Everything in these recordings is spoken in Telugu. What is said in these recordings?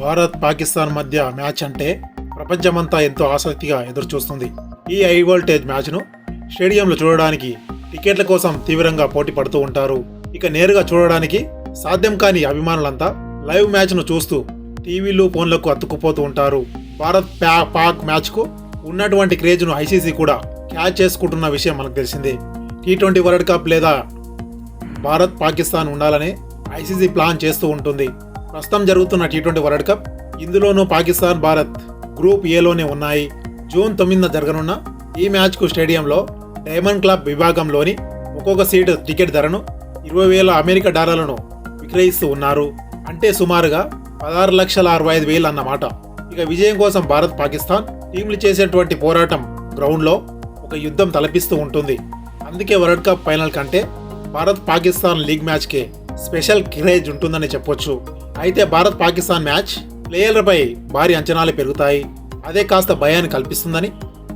భారత్ పాకిస్తాన్ మధ్య మ్యాచ్ అంటే ప్రపంచమంతా ఎంతో ఆసక్తిగా ఎదురుచూస్తుంది. ఈ హై వోల్టేజ్ మ్యాచ్ను స్టేడియంలో చూడడానికి టికెట్ల కోసం తీవ్రంగా పోటీ పడుతూ ఉంటారు. ఇక నేరుగా చూడడానికి సాధ్యం కాని అభిమానులంతా లైవ్ మ్యాచ్ను చూస్తూ టీవీలు ఫోన్లకు అతుక్కుపోతూ ఉంటారు. భారత్ పా- పాక్ మ్యాచ్కు ఉన్నటువంటి క్రేజ్ను ఐసీసీ కూడా క్యాచ్ చేసుకుంటున్న విషయం మనకు తెలిసిందే. టీ ట్వంటీ వరల్డ్ కప్ లేదా భారత్ పాకిస్తాన్ ఉండాలని ఐసీసీ ప్లాన్ చేస్తూ ఉంటుంది. ప్రస్తుతం జరుగుతున్న టీ ట్వంటీ వరల్డ్ కప్. ఇందులోనూ పాకిస్తాన్ భారత్ గ్రూప్ ఏలోనే ఉన్నాయి. జూన్ తొమ్మిదిన జరగనున్న ఈ మ్యాచ్కు స్టేడియంలో డైమండ్ క్లబ్ విభాగంలోని ఒక్కొక్క సీటు టికెట్ ధరను ఇరవై వేల అమెరికా డాలర్లను విక్రయిస్తూ ఉన్నారు. అంటే సుమారుగా పదహారు లక్షల అరవై ఐదు వేలు అన్నమాట ఇక విజయం కోసం భారత్ పాకిస్తాన్ టీంలు చేసేటువంటి పోరాటం గ్రౌండ్లో ఒక యుద్ధం తలపిస్తూ ఉంటుంది. అందుకే వరల్డ్ కప్ ఫైనల్ కంటే భారత్ పాకిస్తాన్ లీగ్ మ్యాచ్కే స్పెషల్ క్రేజ్ ఉంటుందని చెప్పొచ్చు. అయితే భారత్ పాకిస్తాన్ మ్యాచ్ ప్లేయర్లపై భారీ అంచనాలు పెరుగుతాయి. అదే కాస్త భయాన్ని కల్పిస్తుందని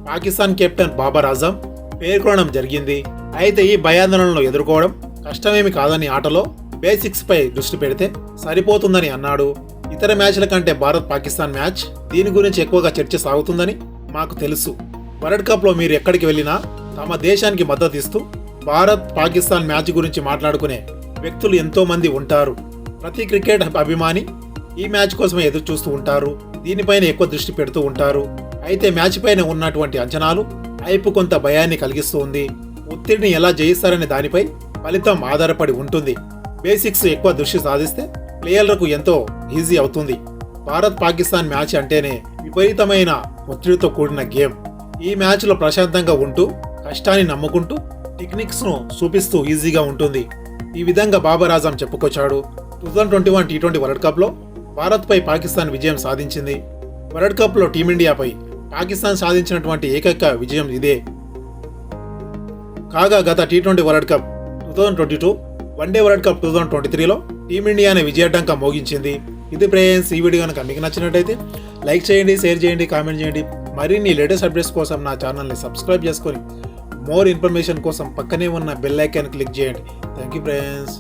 పాకిస్తాన్ కెప్టెన్ బాబర్ ఆజం పేర్కొనడం జరిగింది. అయితే ఈ భయాందోళనలు ఎదుర్కోవడం కష్టమేమి కాదని ఆటలో బేసిక్స్ పై దృష్టి పెడితే సరిపోతుందని అన్నాడు. ఇతర మ్యాచ్ల కంటే భారత్ పాకిస్తాన్ మ్యాచ్ దీని గురించి ఎక్కువగా చర్చ సాగుతుందని మాకు తెలుసు. వరల్డ్ కప్లో మీరు ఎక్కడికి వెళ్ళినా తమ దేశానికి మద్దతు ఇస్తూ భారత్ పాకిస్తాన్ మ్యాచ్ గురించి మాట్లాడుకునే వ్యక్తులు ఎంతో మంది ఉంటారు. ప్రతి క్రికెట్ అభిమాని ఈ మ్యాచ్ కోసమే ఎదురు చూస్తూ ఉంటారు. దీనిపైన ఎక్కువ దృష్టి పెడుతూ ఉంటారు. అయితే మ్యాచ్ పైన ఉన్నటువంటి అంచనాలు హైపు కొంత భయాన్ని కలిగిస్తూ ఉంది ఒత్తిడిని ఎలా జయిస్తారనే దానిపై ఫలితం ఆధారపడి ఉంటుంది. బేసిక్స్ ఎక్కువ దృష్టి సాధిస్తే ప్లేయర్లకు ఎంతో ఈజీ అవుతుంది. భారత్ పాకిస్తాన్ మ్యాచ్ అంటేనే విపరీతమైన ఒత్తిడితో కూడిన గేమ్. ఈ మ్యాచ్లో ప్రశాంతంగా ఉంటూ కష్టాన్ని నమ్ముకుంటూ టెక్నిక్స్ను చూపిస్తూ ఈజీగా ఉంటుంది. ఈ విధంగా బాబర్ ఆజం చెప్పుకొచ్చాడు. Two thousand twenty one T twenty world కప్లో భారత్పై పాకిస్తాన్ విజయం సాధించింది. వరల్డ్ కప్లో టీమిండియాపై పాకిస్తాన్ సాధించినటువంటి ఏకైక విజయం ఇదే. కాగా గత T twenty world cup two thousand twenty two one day world cup two thousand twenty త్రీలో టీమిండియానే విజయడంక మోగించింది. ఇది ప్రేయన్స్ ఈ వీడియో కనుక మీకు నచ్చినట్టయితే లైక్ చేయండి షేర్ చేయండి కామెంట్ చేయండి. మరిన్ని లేటెస్ట్ అప్డేట్స్ కోసం నా ఛానల్ని సబ్స్క్రైబ్ చేసుకొని మోర్ ఇన్ఫర్మేషన్ కోసం పక్కనే ఉన్న బెల్ ఐకాన్ క్లిక్ చేయండి. Thank you friends